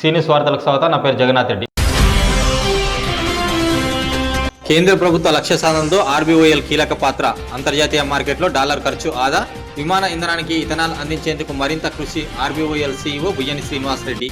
సీనియస్ వార్తలకు స్వాగతం నా పేరు జగన్నాథ్ రెడ్డి. కేంద్ర ప్రభుత్వ లక్ష్య సాధనతో ఆర్బీఓఎల్ కీలక పాత్ర. అంతర్జాతీయ మార్కెట్లో డాలర్ ఖర్చు ఆదా. విమాన ఇంధనానికి ఇథనాల్ అందించేందుకు మరింత కృషి ఆర్బీఓఎల్ సీఈఓ బుయ్యని శ్రీనివాస్ రెడ్డి.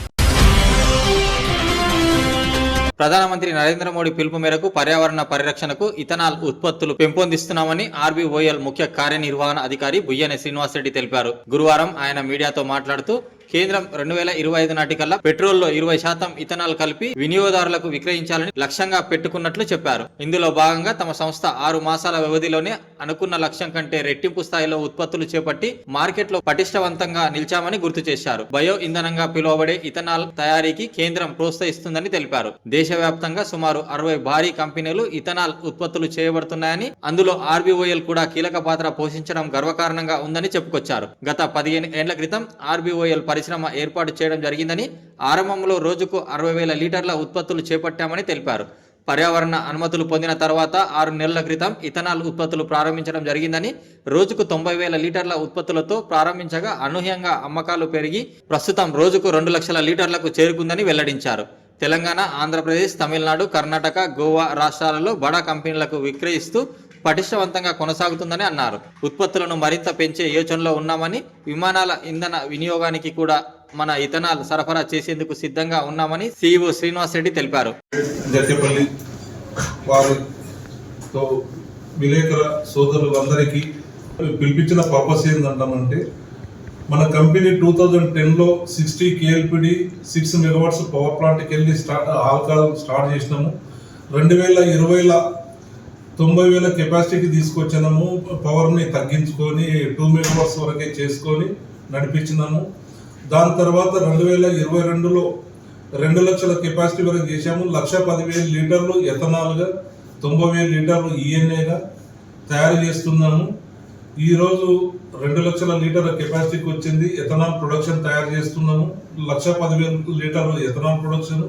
ప్రధానమంత్రి నరేంద్ర మోడీ పిలుపు మేరకు పర్యావరణ పరిరక్షణకు ఇథనాల్ ఉత్పత్తులు పెంపొందిస్తున్నామని ఆర్బీఓఎల్ ముఖ్య కార్యనిర్వహణ అధికారి బుయ్యని శ్రీనివాసరెడ్డి తెలిపారు. గురువారం ఆయన మీడియాతో మాట్లాడుతూ కేంద్రం రెండు వేల ఇరవై ఐదు నాటికల్లా పెట్రోల్లో ఇరవై శాతం ఇథనాల్ కలిపి వినియోగదారులకు విక్రయించాలని లక్ష్యంగా పెట్టుకున్నట్లు చెప్పారు. ఇందులో భాగంగా తమ సంస్థ ఆరు మాసాల వ్యవధిలోనే అనుకున్న లక్ష్యం కంటే రెట్టింపు స్థాయిలో ఉత్పత్తులు చేపట్టి మార్కెట్లో పటిష్టవంతంగా నిలిచామని గుర్తు చేశారు. బయో ఇంధనంగా పిలువబడే ఇథనాల్ తయారీకి కేంద్రం ప్రోత్సహిస్తుందని తెలిపారు. దేశవ్యాప్తంగా సుమారు అరవై భారీ కంపెనీలు ఇథనాల్ ఉత్పత్తులు చేయబడుతున్నాయని అందులో ఆర్బీఓఎల్ కూడా కీలక పాత్ర పోషించడం గర్వకారణంగా ఉందని చెప్పుకొచ్చారు. గత పదిహేను ఏళ్ళ క్రితం ఆర్బీఓఎల్ పరిశ్రమ ఏర్పాటు చేయడం జరిగిందని ఆరంభంలో రోజుకు అరవై వేల లీటర్ల ఉత్పత్తులు చేపట్టామని తెలిపారు. పర్యావరణ అనుమతులు పొందిన తర్వాత ఆరు నెలల క్రితం ఇథనాల్ ఉత్పత్తులు ప్రారంభించడం జరిగిందని రోజుకు తొంభై వేల లీటర్ల ఉత్పత్తులతో ప్రారంభించగా అనూహ్యంగా అమ్మకాలు పెరిగి ప్రస్తుతం రోజుకు రెండు లక్షల లీటర్లకు చేరుకుందని వెల్లడించారు. తెలంగాణ ఆంధ్రప్రదేశ్ తమిళనాడు కర్ణాటక గోవా రాష్ట్రాలలో బడా కంపెనీలకు విక్రయిస్తూ పటిష్టవంతంగా కొనసాగుతుందని అన్నారు. ఉత్పత్తులను మరింత పెంచే యోచనలో ఉన్నామని విమానాల ఇంధన వినియోగానికి కూడా మన ఇథనాల్ సరఫరా చేసేందుకు సిద్ధంగా ఉన్నామని సిఇఓ శ్రీనివాస్ రెడ్డి తెలిపారు. వారితో విలేకరుల సోదరులందరికీ పిలిపించిన పర్పస్ ఏంటంటామంటే మన కంపెనీ టూ థౌజండ్ టెన్లో sixty KLPD six megawatts power ప్లాంట్కి వెళ్ళి స్టార్ట్ ఆల్కహాల్ స్టార్ట్ చేసినాము. రెండు వేల ఇరవైలో తొంభై వేల కెపాసిటీకి తీసుకొచ్చినాము. పవర్ని తగ్గించుకొని టూ మెగావాట్స్ వరకే చేసుకొని నడిపించినాము. దాని తర్వాత రెండు వేల ఇరవై రెండులో రెండు లక్షల కెపాసిటీ వరకు చేశాము. లక్ష పదివేల లీటర్లు ఎథనాల్గా తొంభై వేల లీటర్లు ఈఎన్ఏగా తయారు చేస్తున్నాము. ఈరోజు రెండు లక్షల లీటర్ల కెపాసిటీకి వచ్చింది. ఎథనాల్ ప్రొడక్షన్ తయారు చేస్తున్నాము. లక్ష పదివేల లీటర్లు ఎథనాల్ ప్రొడక్షన్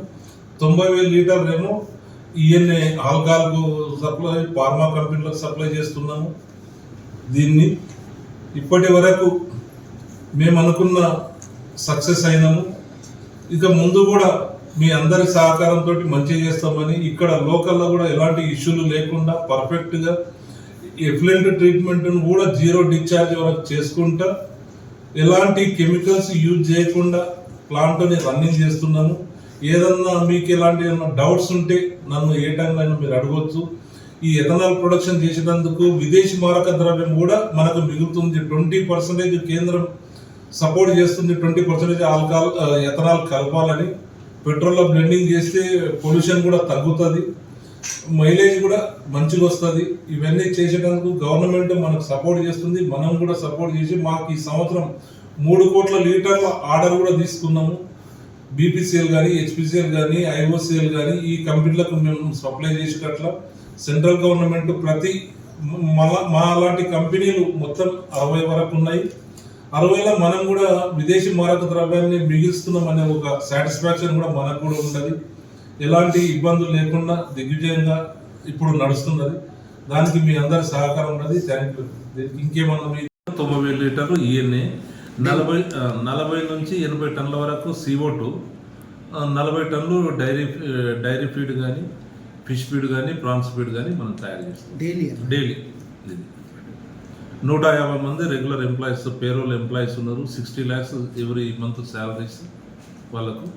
తొంభై వేల లీటర్లేమో ఈఎన్ఏ ఆల్కహాల్కు సప్లై ఫార్మా కంపెనీలకు సప్లై చేస్తున్నాము. దీన్ని ఇప్పటి వరకు మేము అనుకున్న సక్సెస్ అయినాము. ఇక ముందు కూడా మీ అందరి సహకారంతో మంచిగా చేస్తామని ఇక్కడ లోకల్లో కూడా ఎలాంటి ఇష్యూలు లేకుండా పర్ఫెక్ట్గా ఎఫ్లెంట్ ట్రీట్మెంట్ను కూడా జీరో డిశ్చార్జ్ వరకు చేసుకుంటా ఎలాంటి కెమికల్స్ యూజ్ చేయకుండా ప్లాంట్ని రన్నింగ్ చేస్తున్నాము. ఏదన్నా మీకు ఇలాంటి ఏమన్నా డౌట్స్ ఉంటే నన్ను ఏ టైంలో అయినా మీరు అడగవచ్చు ఈ ఎథనాల్ ప్రొడక్షన్ చేసినందుకు విదేశీ మారక ద్రవ్యం కూడా మనకు మిగులుతుంది. ట్వంటీ పర్సెంటేజ్ కేంద్రం సపోర్ట్ చేస్తుంది. ట్వంటీ పర్సెంటేజ్ ఆల్కహాల్ ఎథనాల్ కలపాలని. పెట్రోల్లో బ్లెండింగ్ చేస్తే పొల్యూషన్ కూడా తగ్గుతుంది. మైలేజ్ కూడా మంచిగా వస్తుంది. ఇవన్నీ చేసేటందుకు గవర్నమెంట్ మనకు సపోర్ట్ చేస్తుంది. మనం కూడా సపోర్ట్ చేసి మాకు ఈ సంవత్సరం మూడు కోట్ల లీటర్ల ఆర్డర్ కూడా తీసుకున్నాము. బీపీసీఎల్ కానీ హెచ్పిసిఎల్ కానీ ఐఓసిఎల్ కానీ ఈ కంపెనీలకు మేము సప్లై చేసేటట్ల సెంట్రల్ గవర్నమెంట్ ప్రతి మన మా లాంటి కంపెనీలు మొత్తం అరవై వరకు ఉన్నాయి. అరవైలో మనం కూడా విదేశీ మారక ద్రవ్యాన్ని మిగిల్స్తున్నాం అనే ఒక సాటిస్ఫాక్షన్ కూడా మనకు కూడా ఉండదు ఎలాంటి ఇబ్బందులు లేకుండా దిగ్విజయంగా ఇప్పుడు నడుస్తున్నది. దానికి మీ అందరి సహకారం ఉన్నది. థ్యాంక్ యూ ఇంకేమన్నా మీ తొంభై వేల లీటర్లు ఈఎన్ఏ నలభై నలభై నుంచి ఎనభై టన్నుల వరకు సిఓ టూ నలభై టన్నులు డైరీ డైరీ ఫీడ్ కానీ ఫిష్ ఫీడ్ కానీ ప్రాన్స్ ఫీడ్ కానీ మనం తయారు చేస్తాం. Daily daily. నూట యాభై మంది రెగ్యులర్ ఎంప్లాయీస్ పేరోల్ ఎంప్లాయీస్ ఉన్నారు. Sixty lakhs every month salaries వాళ్ళకు.